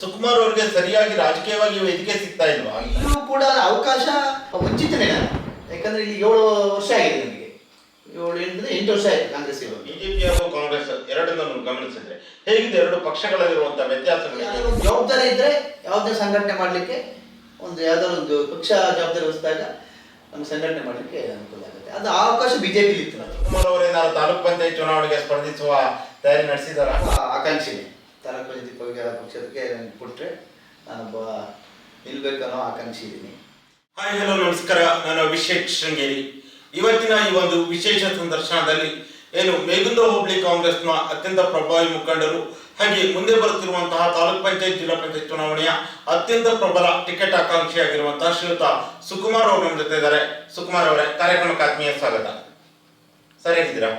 ಸುಕುಮಾರ್ ಅವರಿಗೆ ಸರಿಯಾಗಿ ರಾಜಕೀಯವಾಗಿ ವೇದಿಕೆ ಸಿಗ್ತಾ ಇಲ್ವಾ? ಇಲ್ಲೂ ಕೂಡ ಅವಕಾಶ ವಂಚಿತನೇ ನಾನು ಯಾಕಂದ್ರೆ ಇಲ್ಲಿ ಏಳು ವರ್ಷ ಆಗಿದೆ ನನಗೆ ಏಳು ಎಂಟು ಎಂಟು ವರ್ಷ ಆಯ್ತು ಕಾಂಗ್ರೆಸ್ ಇವಾಗ ಬಿಜೆಪಿ ಹಾಗೂ ಕಾಂಗ್ರೆಸ್ ಎರಡನ್ನೂ ಗಮನಿಸಿದ್ರೆ ಹೇಗಿದೆ ಎರಡು ಪಕ್ಷಗಳಲ್ಲಿರುವಂತಹ ವ್ಯತ್ಯಾಸಗಳು? ಯಾವ್ದಾದ್ರು ಒಂದು ಜವಾಬ್ದಾರಿ ಇದ್ರೆ ಯಾವುದೇ ಸಂಘಟನೆ ಮಾಡಲಿಕ್ಕೆ ಒಂದು ಯಾವ್ದಾದ್ರು ಒಂದು ಪಕ್ಷ ಜವಾಬ್ದಾರಿ ವಹಿಸಿದಾಗ ನಮ್ಗೆ ಸಂಘಟನೆ ಮಾಡಲಿಕ್ಕೆ ಅನುಕೂಲ ಆಗುತ್ತೆ. ಅದು ಆ ಅವಕಾಶ ಬಿಜೆಪಿ ಇತ್ತು ಸುಮಾರು ಸುಕುಮಾರ್ ಅವರೇನಾದ್ರು ತಾಲೂಕ್ ಪಂಚಾಯತ್ ಚುನಾವಣೆಗೆ ಸ್ಪರ್ಧಿಸುವ ತಯಾರಿ ನಡೆಸಿದಾರ? ಆಕಾಂಕ್ಷೆನೆ. ತಾಲೂಕು ಪಂಚಾಯತಿ ಪಕ್ಷಕ್ಕೆ ಕೊಟ್ಟರೆ ನಾನೊಬ್ಬ ನಿಲ್ಬೇಕನ್ನೋ ಆಕಾಂಕ್ಷೆ ಇದ್ದೀನಿ. ಹಾಯ್, ಹಲೋ, ನಮಸ್ಕಾರ. ನಾನು ಅಭಿಷೇಕ್ ಶೃಂಗೇರಿ. ಇವತ್ತಿನ ಈ ಒಂದು ವಿಶೇಷ ಸಂದರ್ಶನದಲ್ಲಿ ಏನು ಮೇಗುಂದ ಹೋಬಳಿ ಕಾಂಗ್ರೆಸ್ನ ಅತ್ಯಂತ ಪ್ರಭಾವಿ ಮುಖಂಡರು ಹಾಗೆ ಮುಂದೆ ಬರುತ್ತಿರುವಂತಹ ತಾಲೂಕ್ ಪಂಚಾಯತ್, ಜಿಲ್ಲಾ ಪಂಚಾಯತ್ ಚುನಾವಣೆಯ ಅತ್ಯಂತ ಪ್ರಬಲ ಟಿಕೆಟ್ ಆಕಾಂಕ್ಷಿಯಾಗಿರುವಂತಹ ಶ್ರೀಯುತ ಸುಕುಮಾರ್ ಅವರು ನಮ್ಮ ಜೊತೆ ಇದ್ದಾರೆ. ಸುಕುಮಾರ್ ಅವರೇ, ಕಾರ್ಯಕ್ರಮಕ್ಕೆ ಆತ್ಮೀಯ ಸ್ವಾಗತ. ಸರಿ, ಹೇಗಿದ್ದೀರಾ?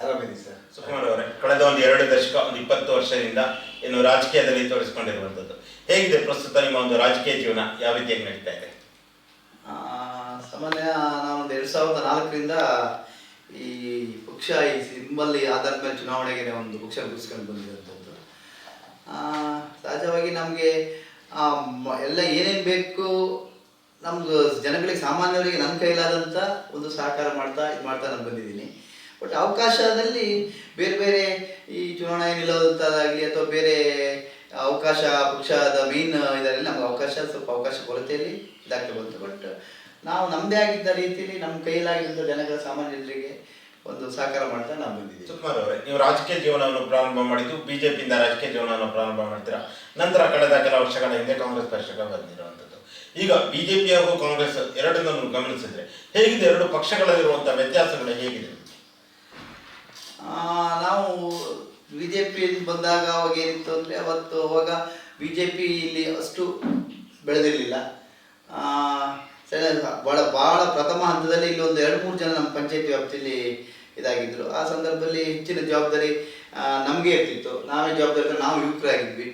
ಆರಾಮಿದ್ದೀನಿ ಸರ್ ಸುಕುಮಾರ್ ಅವರೇ ಕಳೆದ ಒಂದು ಎರಡು ದಶಕ ಒಂದು ಇಪ್ಪತ್ತು ವರ್ಷದಿಂದ ಏನು ರಾಜಕೀಯದಲ್ಲಿ ತೋರಿಸಿಕೊಂಡಿರುವಂತದ್ದು ಹೇಗಿದೆ ಪ್ರಸ್ತುತ ನಿಮ್ಮ ಒಂದು ರಾಜಕೀಯ ಜೀವನ? ಯಾವ ರೀತಿಯಾಗಿ ನಡೀತಾ ಇದೆ? ಆ, ಸಾಮಾನ್ಯ ನಾವೊಂದು ಎರಡು ಸಾವಿರದ ನಾಲ್ಕರಿಂದ ಈ ಪಕ್ಷ ಈ ಸಿಂಬಲ್ಲಿ ಆಧಾರದ ಮೇಲೆ ಚುನಾವಣೆಗೆ ಒಂದು ಪಕ್ಷ ಗುರುಸ್ಕೊಂಡು ಬಂದಿರುವಂಥದ್ದು. ಆ, ಸಹಜವಾಗಿ ನಮಗೆ ಎಲ್ಲ ಏನೇನು ಬೇಕು ನಮ್ದು ಜನಗಳಿಗೆ ಸಾಮಾನ್ಯವರಿಗೆ ನನ್ನ ಕೈಲಾದಂತ ಒಂದು ಸಹಕಾರ ಮಾಡ್ತಾ ಇದು ಮಾಡ್ತಾ ನಾನು ಬಂದಿದ್ದೀನಿ. ಬಟ್ ಅವಕಾಶದಲ್ಲಿ ಬೇರೆ ಬೇರೆ ಈ ಚುನಾವಣೆ ನಿಲ್ಲೋದಂಥದ್ದಾಗಲಿ ಅಥವಾ ಬೇರೆ ಅವಕಾಶ, ಪಕ್ಷದ ಮೇನ್ ಇದರಲ್ಲಿ ನಮ್ಗೆ ಅವಕಾಶ, ಸ್ವಲ್ಪ ಅವಕಾಶ ಕೊರತೆಯಲ್ಲಿ ಇದಾಗ್ತಾ ಬಂತು. ಬಟ್ ನಾವು ನಮ್ಮದೇ ಆಗಿದ್ದ ರೀತಿಯಲ್ಲಿ ನಮ್ಮ ಕೈಲಾಗಿದ್ದ ಜನಗಳ, ಸಾಮಾನ್ಯ ಜನರಿಗೆ ಒಂದು ಸಹಕಾರ ಮಾಡ್ತಾ ನಾವು ಬಂದಿದ್ದೀವಿ. ಸುಕುಮಾರ್ ಅವರೇ, ನೀವು ರಾಜಕೀಯ ಜೀವನವನ್ನು ಪ್ರಾರಂಭ ಮಾಡಿದ್ದು ಬಿಜೆಪಿಯಿಂದ ರಾಜಕೀಯ ಜೀವನವನ್ನು ಪ್ರಾರಂಭ ಮಾಡ್ತೀರಾ? ನಂತರ ಕಳೆದ ಕೆಲ ವರ್ಷಗಳ ಹಿಂದೆ ಕಾಂಗ್ರೆಸ್ ಪಕ್ಷಕ್ಕೆ ಬಂದಿರುವಂಥದ್ದು. ಈಗ ಬಿಜೆಪಿ ಹಾಗೂ ಕಾಂಗ್ರೆಸ್ ಎರಡನ್ನೂ ಗಮನಿಸಿದ್ರೆ ಹೇಗಿದೆ? ಎರಡು ಪಕ್ಷಗಳಲ್ಲಿರುವಂತಹ ವ್ಯತ್ಯಾಸಗಳು ಹೇಗಿದೆ? ನಾವು ಬಿ ಜೆ ಪಿ ಬಂದಾಗ ಅವಾಗ ಏನಿತ್ತು ಅಂದರೆ ಅವತ್ತು ಅವಾಗ ಬಿ ಜೆ ಪಿ ಇಲ್ಲಿ ಅಷ್ಟು ಬೆಳೆದಿರಲಿಲ್ಲ. ಭಾಳ ಭಾಳ ಪ್ರಥಮ ಹಂತದಲ್ಲಿ ಇಲ್ಲಿ ಒಂದು ಎರಡು ಮೂರು ಜನ ನಮ್ಮ ಪಂಚಾಯತಿ ವ್ಯಾಪ್ತಿಯಲ್ಲಿ ಇದಾಗಿದ್ದರು ಆ ಸಂದರ್ಭದಲ್ಲಿ ಹೆಚ್ಚಿನ ಜವಾಬ್ದಾರಿ ನಮಗೆ ಇರ್ತಿತ್ತು. ನಾವೇ ಜವಾಬ್ದಾರಿ ನಾವು ಯುವಕರಾಗಿದ್ವಿ.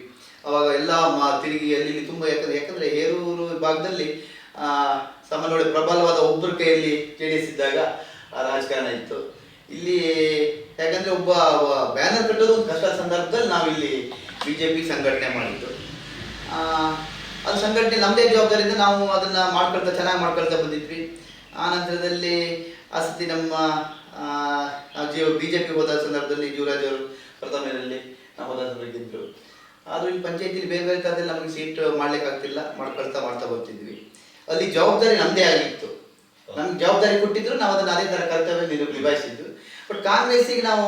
ಅವಾಗ ಎಲ್ಲ ಮಾ, ತಿರುಗಿ ಅಲ್ಲಿ ತುಂಬ ಯಾಕಂದರೆ ಯಾಕಂದರೆ ಹೇರೂರು ವಿಭಾಗದಲ್ಲಿ ಸಾಮಾನ್ಯವಾಗಿ ಪ್ರಬಲವಾದ ಒಬ್ಬರ ಕೈಯಲ್ಲಿ ಜೆ ಡಿ ಎಸ್ ಇದ್ದಾಗ ರಾಜಕಾರಣ ಇತ್ತು. ಇಲ್ಲಿ ಯಾಕಂದ್ರೆ ಒಬ್ಬ ಬ್ಯಾನರ್ ಕಟ್ಟೋದು ಒಂದು ಕಷ್ಟ ಸಂದರ್ಭದಲ್ಲಿ ನಾವು ಇಲ್ಲಿ ಬಿ ಜೆ ಪಿ ಸಂಘಟನೆ ಮಾಡಿದ್ದು. ಅದು ಸಂಘಟನೆ ನಮ್ಮದೇ ಜವಾಬ್ದಾರಿಯಿಂದ ನಾವು ಅದನ್ನ ಮಾಡ್ಕೊಳ್ತಾ, ಚೆನ್ನಾಗಿ ಮಾಡ್ಕೊಳ್ತಾ ಬಂದಿದ್ವಿ. ಆ ನಂತರದಲ್ಲಿ ಆ ನಮ್ಮ ಜೆ ಪಿ ಹೋದ ಸಂದರ್ಭದಲ್ಲಿ ಜೀವರಾಜ್ ಅವರು ಪ್ರಥಮದಲ್ಲಿ ನಾವು ಹೋದ ಆದರೂ ಇಲ್ಲಿ ಪಂಚಾಯತಿಲಿ ಬೇರೆ ಬೇರೆ ಥರದಲ್ಲಿ ನಮಗೆ ಸೀಟ್ ಮಾಡ್ಲಿಕ್ಕೆ ಆಗ್ತಿಲ್ಲ, ಮಾಡ್ಕೊಳ್ತಾ, ಮಾಡ್ತಾ ಬರ್ತಿದ್ವಿ. ಅಲ್ಲಿ ಜವಾಬ್ದಾರಿ ನಮ್ಮದೇ ಆಗಿತ್ತು. ನಮ್ಗೆ ಜವಾಬ್ದಾರಿ ಕೊಟ್ಟಿದ್ರು, ನಾವು ಅದನ್ನ ಅದೇ ಥರ ಕರ್ತವ್ಯ ನಿಭಾಯಿಸಿದ್ದು. ಬಟ್ ಕಾಂಗ್ರೆಸ್ಸಿಗೆ ನಾವು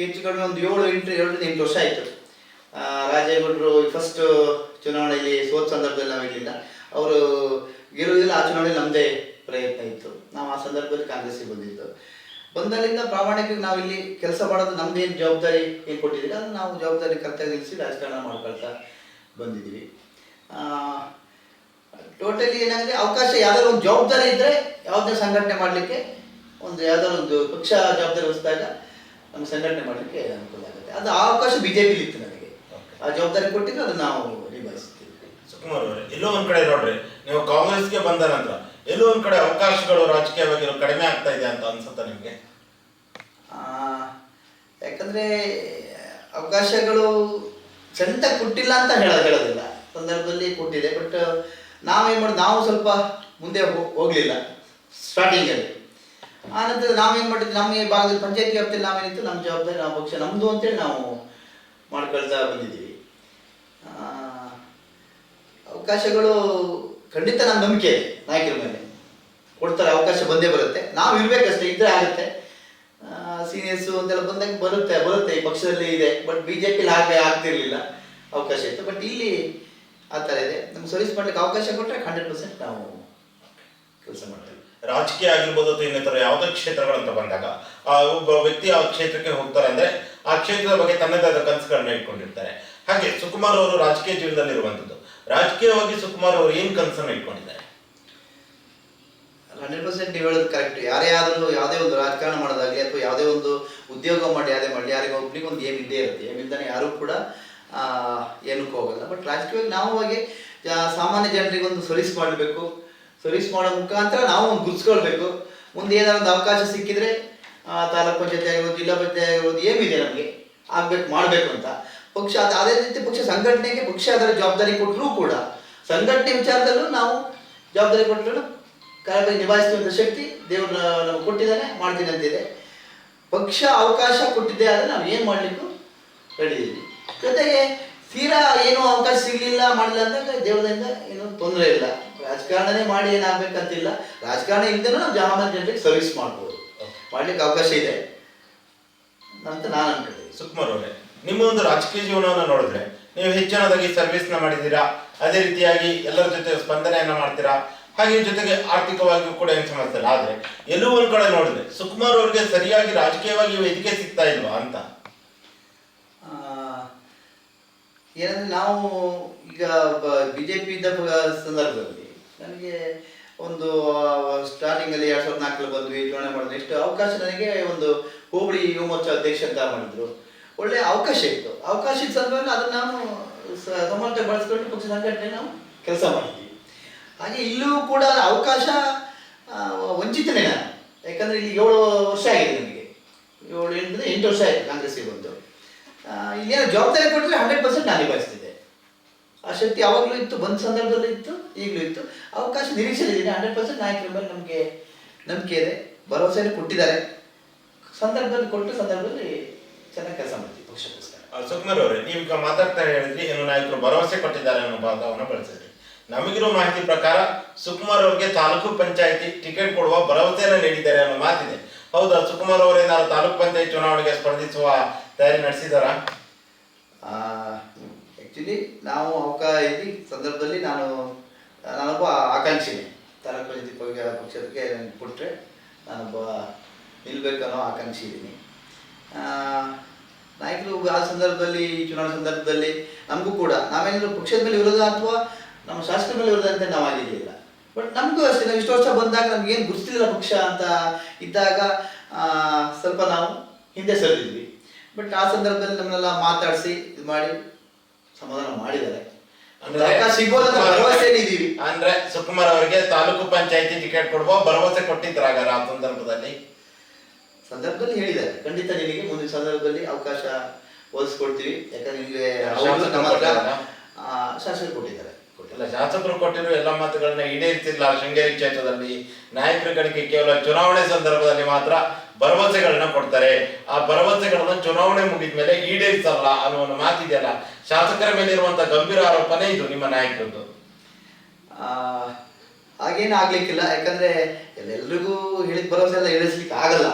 ಹೆಚ್ಚು ಕಡಿಮೆ ಒಂದು ಏಳು ಎಂಟು, ಏಳರಿಂದ ಎಂಟು ವರ್ಷ ಆಯಿತು. ರಾಜೇಗೌಡರು ಫಸ್ಟ್ ಚುನಾವಣೆಯಲ್ಲಿ ಸೋತ ಸಂದರ್ಭದಲ್ಲಿ ನಾವು ಇರಲಿಲ್ಲ ಅವರು ಗೆಲ್ಲುವುದಿಲ್ಲ ಆ ಚುನಾವಣೆಯಲ್ಲಿ ನಮ್ಮದೇ ಪ್ರಯತ್ನ ಇತ್ತು. ನಾವು ಆ ಸಂದರ್ಭದಲ್ಲಿ ಕಾಂಗ್ರೆಸ್ಸಿಗೆ ಬಂದಿತ್ತು ಬಂದಲ್ಲಿಂದ ಪ್ರಾಮಾಣಿಕವಾಗಿ ನಾವು ಇಲ್ಲಿ ಕೆಲಸ ಮಾಡೋದು ನಮ್ದು ಏನು ಜವಾಬ್ದಾರಿ, ಏನು ಕೊಟ್ಟಿದ್ದೀವಿ ಅದನ್ನು ನಾವು ಜವಾಬ್ದಾರಿ ಕರ್ತವ್ಯ ನಿಲ್ಲಿಸಿ ರಾಜಕಾರಣ ಮಾಡ್ಕೊಳ್ತಾ ಬಂದಿದ್ದೀವಿ. ಟೋಟಲಿ ಏನಾಗಿದೆ ಅವಕಾಶ ಯಾವ್ದಾದ್ರು ಒಂದು ಜವಾಬ್ದಾರಿ ಇದ್ದರೆ ಯಾವುದೇ ಸಂಘಟನೆ ಮಾಡಲಿಕ್ಕೆ ಒಂದು ಯಾವ್ದಾದ್ರು ಒಂದು ಪಕ್ಷ ಜವಾಬ್ದಾರಿ ವಹಿಸಿದಾಗ ನಮ್ಗೆ ಸಂಘಟನೆ ಮಾಡಲಿಕ್ಕೆ ಅನುಕೂಲ ಆಗುತ್ತೆ. ಅದು ಆ ಅವಕಾಶ ಬಿ ಜೆ ಇತ್ತು ನನಗೆ. ಆ ಜವಾಬ್ದಾರಿ ಕೊಟ್ಟಿದ್ದು ಅದು ನಾವು ನಿಭಾಯಿಸ್ತೀವಿ ಸುಕುಮಾರ್ ಅವರೇ ಎಲ್ಲೋ ಒಂದ್ ಕಡೆ ನೋಡ್ರಿ ನೀವು ಕಾಂಗ್ರೆಸ್ಗೆ ಬಂದ ನಂತರ ಎಲ್ಲೋ ಒಂದ್ ಕಡೆ ಅವಕಾಶಗಳು ರಾಜಕೀಯವಾಗಿ ಕಡಿಮೆ ಆಗ್ತಾ ಇದೆ ಅಂತ ಅನ್ಸುತ್ತಾ ನಿಮ್ಗೆ? ಆ, ಯಾಕಂದ್ರೆ ಅವಕಾಶಗಳು ಚಂದ ಕೊಟ್ಟಿಲ್ಲ ಅಂತ ಹೇಳ ಹೇಳೋದಿಲ್ಲ. ಸಂದರ್ಭದಲ್ಲಿ ಕೊಟ್ಟಿದೆ ಬಟ್ ನಾವೇನು ಮಾಡೋದು ನಾವು ಸ್ವಲ್ಪ ಮುಂದೆ ಹೋಗಲಿಲ್ಲ. ಹೋಗ್ಲಿಲ್ಲ ಸ್ಟಾರ್ಟಿಂಗಲ್ಲಿ ಆನಂತರ ನಾವೇನು ಮಾಡಿದ್ವಿ? ನಮ್ಮ ಈ ಭಾಗದಲ್ಲಿ ಪಂಚಾಯತಿ ವ್ಯಾಪ್ತಿಯಲ್ಲಿ ನಾವೇನಿತ್ತು? ನಮ್ಮ ಜವಾಬ್ದಾರಿ ನಾವು ಪಕ್ಷ. ನಮ್ಮದು ಅಂತೇಳಿ ನಾವು ಮಾಡ್ಕೊಳ್ತಾ ಬಂದಿದ್ದೀವಿ. ಅವಕಾಶಗಳು ಖಂಡಿತ ನನ್ನ ನಂಬಿಕೆ ನಾಯಕರ ಮೇಲೆ. ಕೊಡ್ತಾರೆ, ಅವಕಾಶ ಬಂದೇ ಬರುತ್ತೆ. ನಾವು ಇರ್ಬೇಕಷ್ಟೇ, ಇದ್ರೆ ಆಗುತ್ತೆ. ಸೀನಿಯರ್ಸು ಅಂತೆಲ್ಲ ಬಂದಾಗ ಬರುತ್ತೆ ಬರುತ್ತೆ, ಈ ಪಕ್ಷದಲ್ಲಿ ಇದೆ. ಬಟ್ ಬಿ ಜೆ ಪಿಲಿ ಹಾಗೆ ಆಗ್ತಿರ್ಲಿಲ್ಲ, ಅವಕಾಶ ಇತ್ತು. ಬಟ್ ಇಲ್ಲಿ ಆ ಥರ ಇದೆ. ನಮ್ಗೆ ಸರ್ವಿಸ್ ಮಾಡ್ಲಿಕ್ಕೆ ಅವಕಾಶ ಕೊಟ್ಟರೆ ಹಂಡ್ರೆಡ್ ಪರ್ಸೆಂಟ್ ನಾವು ಕೆಲಸ ಮಾಡ್ತೀವಿ. ರಾಜಕೀಯ ಆಗಿರ್ಬೋದು ಅಥವಾ ಇನ್ನಿತರ ಯಾವುದೇ ಕ್ಷೇತ್ರಗಳಂತ ಬಂದಾಗ, ಆ ಒಬ್ಬ ವ್ಯಕ್ತಿ ಆ ಕ್ಷೇತ್ರಕ್ಕೆ ಹೋಗ್ತಾರೆ ಅಂದ್ರೆ ಆ ಕ್ಷೇತ್ರದ ಬಗ್ಗೆ ತನ್ನದೇ ಆದ ಕನಸುಗಳನ್ನ ಇಟ್ಕೊಂಡಿರ್ತಾರೆ. ಹಾಗೆ ಸುಕುಮಾರ್ ಅವರು ರಾಜಕೀಯ ಜೀವನದಲ್ಲಿ ಇರುವಂತದ್ದು ರಾಜಕೀಯವಾಗಿ ಸುಕುಮಾರ್ ಅವರು ಏನ್ ಕನಸನ್ನ ಇಟ್ಕೊಂಡಿದ್ದಾರೆ? ಹಂಡ್ರೆಡ್ ಪರ್ಸೆಂಟ್ ನೀವು ಹೇಳೋದು ಕರೆಕ್ಟ್ ಯಾರೇ ಆದರೂ ಯಾವುದೇ ಒಂದು ರಾಜಕಾರಣ ಮಾಡೋದಾಗಲಿ ಅಥವಾ ಯಾವುದೇ ಒಂದು ಉದ್ಯೋಗ ಮಾಡಿ ಯಾವುದೇ ಮಾಡಿ ಯಾರಿಗೆ ಒಬ್ರಿಗೆ ಒಂದು ಏಮ್ ಇದ್ದೇ ಇರುತ್ತೆ. ಏಮ್ ಇಲ್ದಾನೆ ಯಾರೂ ಕೂಡ ಏನಕ್ಕೂ ಹೋಗಲ್ಲ. ಬಟ್ ರಾಜಕೀಯವಾಗಿ ನಾವು ಹಾಗೆ ಸಾಮಾನ್ಯ ಜನರಿಗೆ ಒಂದು ಸರ್ವಿಸ್ ಮಾಡಬೇಕು. ಸರ್ವಿಸ್ ಮಾಡೋ ಮುಖಾಂತರ ನಾವು ಒಂದು ಗುರ್ಸ್ಕೊಳ್ಬೇಕು ಮುಂದೆ ಏನಾದ್ರು ಒಂದು ಅವಕಾಶ ಸಿಕ್ಕಿದ್ರೆ ತಾಲೂಕ್ ಪಂಚಾಯತಿ ಆಗಿರ್ಬೋದು, ಜಿಲ್ಲಾ ಪಂಚಾಯತಿ ಆಗಿರ್ಬೋದು, ಏನಿದೆ ನಮಗೆ, ಆಗ್ಬೇಕು, ಮಾಡಬೇಕು ಅಂತ. ಪಕ್ಷ ಅದು, ಅದೇ ರೀತಿ ಪಕ್ಷ ಸಂಘಟನೆಗೆ ಪಕ್ಷ ಅದರ ಜವಾಬ್ದಾರಿ ಕೊಟ್ಟರೂ ಕೂಡ, ಸಂಘಟನೆ ವಿಚಾರದಲ್ಲೂ ನಾವು ಜವಾಬ್ದಾರಿ ಕೊಟ್ಟರು ಕಾರ್ಯ ನಿಭಾಯಿಸುವಂಥ ಶಕ್ತಿ ದೇವರು ನಮ್ಗೆ ಕೊಟ್ಟಿದ್ದಾನೆ, ಮಾಡ್ತೀನಿ ಅಂತಿದೆ. ಪಕ್ಷ ಅವಕಾಶ ಕೊಟ್ಟಿದ್ದೆ ಆದರೆ ನಾವು ಏನು ಮಾಡಲಿಕ್ಕೂ ರೆಡಿ ಇದ್ದೀವಿ. ಜೊತೆಗೆ ತೀರಾ ಏನು ಅವಕಾಶ ಸಿಗಲಿಲ್ಲ, ಮಾಡಲಿಲ್ಲ ಅಂದಾಗ ದೇವರಿಂದ ಏನೂ ತೊಂದರೆ ಇಲ್ಲ. ರಾಜಕಾರಣನೇ ಮಾಡಿ ಏನಾಗಬೇಕಂತಿಲ್ಲ. ರಾಜಕಾರಣ ಇಲ್ಲದೇ ನಾವು ಜಾಮನ್ ಜನರಿಗೆ ಸರ್ವಿಸ್ ಮಾಡ್ಬೋದು. ಮಾಡ್ಲಿಕ್ಕೆ ಅವಕಾಶ ಇದೆ. ಅಂತ ನಾನು ಅನ್ಕೊಂಡಿದ್ದೀನಿ ಸುಕುಮಾರ್ ಅವರೇ ನಿಮ್ಮ ಒಂದು ರಾಜಕೀಯ ಜೀವನವನ್ನು ನೋಡಿದ್ರೆ ನೀವು ಹೆಚ್ಚಿನದಾಗಿ ಸರ್ವಿಸ್ನ ಮಾಡಿದ್ದೀರಾ? ಅದೇ ರೀತಿಯಾಗಿ ಎಲ್ಲರ ಜೊತೆ ಸ್ಪಂದನೆಯನ್ನ ಮಾಡ್ತೀರಾ? ಹಾಗೆ ಜೊತೆಗೆ ಆರ್ಥಿಕವಾಗಿಯೂ ಕೂಡ ಏನು ಸಮಸ್ಯೆ ಇಲ್ಲ. ಆದರೆ ಎಲ್ಲೂ ಒಂದು ಕಡೆ ನೋಡಿದ್ರೆ ಸುಕುಮಾರ್ ಅವರಿಗೆ ಸರಿಯಾಗಿ ರಾಜಕೀಯವಾಗಿ ವೇದಿಕೆ ಸಿಗ್ತಾ ಇಲ್ವಾ ಅಂತ? ಏನಂದ್ರೆ ನಾವು ಈಗ ಬಿಜೆಪಿ ಇದ್ದ ಸಂದರ್ಭದಲ್ಲಿ ನನಗೆ ಒಂದು ಸ್ಟಾರ್ಟಿಂಗ್ ಅಲ್ಲಿ ಎರಡ್ ಸಾವಿರದ ನಾಲ್ಕರಲ್ಲಿ ಬಂದ್ವಿ ಚುನಾವಣೆ ಮಾಡಿದ್ವಿ ಇಷ್ಟು ಅವಕಾಶ ನನಗೆ ಒಂದು ಹೋಬಳಿ ಯುವ ಮೋರ್ಚಾ ಅಧ್ಯಕ್ಷ ಅಂತ ಮಾಡಿದ್ರು. ಒಳ್ಳೆ ಅವಕಾಶ ಇತ್ತು. ಅವಕಾಶ ಇದ್ದ ಸಂದರ್ಭದಲ್ಲಿ ಅದನ್ನ ನಾನು ಸಮರ್ಥ ಬಳಸ್ಕೊಂಡು ಪಕ್ಷ ಸಂಘಟನೆ ನಾವು ಕೆಲಸ ಮಾಡಿದ್ವಿ. ಹಾಗೆ ಇಲ್ಲೂ ಕೂಡ ಅವಕಾಶ ವಂಚಿತನೇ ನಾನು. ಯಾಕಂದ್ರೆ ಇಲ್ಲಿ ಏಳು ವರ್ಷ ಆಗಿದೆ ನನಗೆ ಏಳು, ಎಂಟು ಎಂಟು ವರ್ಷ ಆಯಿತು ಕಾಂಗ್ರೆಸ್ಸಿಗೆ ಬಂದು. ಇಲ್ಲಿ ಜವಾಬ್ದಾರಿ ಕೊಟ್ಟರೆ ಹಂಡ್ರೆಡ್ ಪರ್ಸೆಂಟ್ ನಾನು ನಿಭಾಯಿಸ್ತಿದ್ದೆ ಆ ಶಕ್ತಿ ಯಾವಾಗಲೂ ಇತ್ತು, ಬಂದ ಸಂದರ್ಭದಲ್ಲೂ ಇತ್ತು. ಈಗಲೂ ಇತ್ತು. ಅವಕಾಶ ನಿರೀಕ್ಷೆಲಿದ್ದೀನಿ ಹಂಡ್ರೆಡ್ ಪರ್ಸೆಂಟ್ ನಾಯಕರ ಮೇಲೆ ನಮಗೆ ನಂಬಿಕೆ ಇದೆ. ಭರವಸೆಯನ್ನು ಕೊಟ್ಟಿದ್ದಾರೆ. ಸಂದರ್ಭದಲ್ಲಿ ಕೊಟ್ಟು ಸಂದರ್ಭದಲ್ಲಿ ಚೆನ್ನಾಗಿ ಕೆಲಸ ಮಾಡ್ತೀವಿ ಪಕ್ಷಕ್ಕೋಸ್ಕರ. ಸುಕುಮಾರ್ ಅವರೇ ನೀವು ಮಾತಾಡ್ತಾ ಹೇಳಿದ್ರಿ ಏನು ನಾಯಕರು ಭರವಸೆ ಕೊಟ್ಟಿದ್ದಾರೆ ಅನ್ನೋ ಭಾಗವನ್ನು ಬಳಸಿದ್ರಿ. ನಮಗಿರೋ ಮಾಹಿತಿ ಪ್ರಕಾರ ಸುಕುಮಾರ್ ಅವರಿಗೆ ತಾಲೂಕು ಪಂಚಾಯತಿ ಟಿಕೆಟ್ ಕೊಡುವ ಭರವಸೆಯನ್ನು ನೀಡಿದ್ದಾರೆ ಅನ್ನೋ ಮಾತಿದೆ. ಹೌದಾ ಸುಕುಮಾರ್ ಅವರೇ ನಾವು ತಾಲೂಕು ಪಂಚಾಯತ್ ಚುನಾವಣೆಗೆ ಸ್ಪರ್ಧಿಸುವ ತಯಾರಿ ನಡೆಸಿದಾರಾ? ಆಕ್ಚುಲಿ ನಾವು ಅವಕಾಶ ಈ ಸಂದರ್ಭದಲ್ಲಿ ನಾನು ನಾನೊಬ್ಬ ಆಕಾಂಕ್ಷಿನಿ. ತಾಲೂಕು ಪಕ್ಷ- ಪಕ್ಷಕ್ಕೆ ಕೊಟ್ಟರೆ ನಾನೊಬ್ಬ ನಿಲ್ಬೇಕನ್ನೋ ಆಕಾಂಕ್ಷಿ ಇದ್ದೀನಿ. ನಾಯಕರು ಆ ಸಂದರ್ಭದಲ್ಲಿ, ಚುನಾವಣೆ ಸಂದರ್ಭದಲ್ಲಿ ನಮಗೂ ಕೂಡ ನಾವೇನಾದರೂ ಪಕ್ಷದ ಮೇಲೆ ವಿರೋಧ ಅಥವಾ ನಮ್ಮ ಶಾಸಕರ ಮೇಲೆ ವಿರೋಧ ಅಂತ ನಾವು ಆಗಿರಲಿಲ್ಲ. ಬಟ್ ನಮಗೂ ಅಷ್ಟೇ, ನಾವು ಇಷ್ಟು ವರ್ಷ ಬಂದಾಗ ನಮ್ಗೆ ಏನು ಗುರುತಿಲ್ಲ ಪಕ್ಷ ಅಂತ ಇದ್ದಾಗ ಸ್ವಲ್ಪ ನಾವು ಹಿಂದೆ ಸರಿದ್ವಿ ಬಟ್ ಆ ಸಂದರ್ಭದಲ್ಲಿ ನಮ್ಮನ್ನೆಲ್ಲ ಮಾತಾಡಿಸಿ, ಇದು ಮಾಡಿ, ಸಮಾಧಾನ ಮಾಡಿದ್ದಾರೆ. ಸಿಗ್ಬೋದು ಭರವಸೆಯಲ್ಲಿ ಇದ್ದೀವಿ ಅಂದ್ರೆ ಸುಕುಮಾರ್ ಅವರಿಗೆ ತಾಲೂಕು ಪಂಚಾಯತಿ ಟಿಕೆಟ್ ಕೊಡುವ ಭರವಸೆ ಕೊಟ್ಟಿದ್ರಾಗ ಆ ಸಂದರ್ಭದಲ್ಲಿ? ಸಂದರ್ಭದಲ್ಲಿ ಹೇಳಿದ್ದಾರೆ. ಖಂಡಿತ ನಿಮಗೆ ಮುಂದಿನ ಸಂದರ್ಭದಲ್ಲಿ ಅವಕಾಶ ಒದಗಿಸ್ಕೊಡ್ತೀವಿ. ಯಾಕಂದ್ರೆ ನಿಮಗೆ ಶಾಸಕರು ಕೊಟ್ಟಿದ್ದಾರೆ? ಕೊಟ್ಟಿಲ್ಲ ಇಲ್ಲ ಶಾಸಕರು ಕೊಟ್ಟಿರುವ ಎಲ್ಲ ಮಾತುಗಳನ್ನ ಈಡೇರಿಸಿಲ್ಲ. ಶೃಂಗೇರಿ ಕ್ಷೇತ್ರದಲ್ಲಿ ನಾಯಕರುಗಳಿಗೆ ಕೇವಲ ಚುನಾವಣೆ ಸಂದರ್ಭದಲ್ಲಿ ಮಾತ್ರ ಭರವಸೆಗಳನ್ನ ಕೊಡ್ತಾರೆ. ಆ ಭರವಸೆಗಳನ್ನ ಚುನಾವಣೆ ಮುಗಿದ ಮೇಲೆ ಈಡೇರಿಸಲ್ಲ ಅನ್ನೋ ಒಂದು ಮಾತಿದೆಯಲ್ಲ? ಶಾಸಕರ ಮೇಲೆ ಇರುವಂತ ಗಂಭೀರ ಆರೋಪನೇ ಇದು ನಿಮ್ಮ ನಾಯಕರದ್ದು. ಹಾಗೇನು ಆಗ್ಲಿಕ್ಕಿಲ್ಲ. ಯಾಕಂದ್ರೆ ಎಲ್ಲರಿಗೂ ಹೇಳಿದ ಭರವಸೆ ಎಲ್ಲ ಈಡೇರಿಸ್ಲಿಕ್ಕೆ ಆಗಲ್ಲ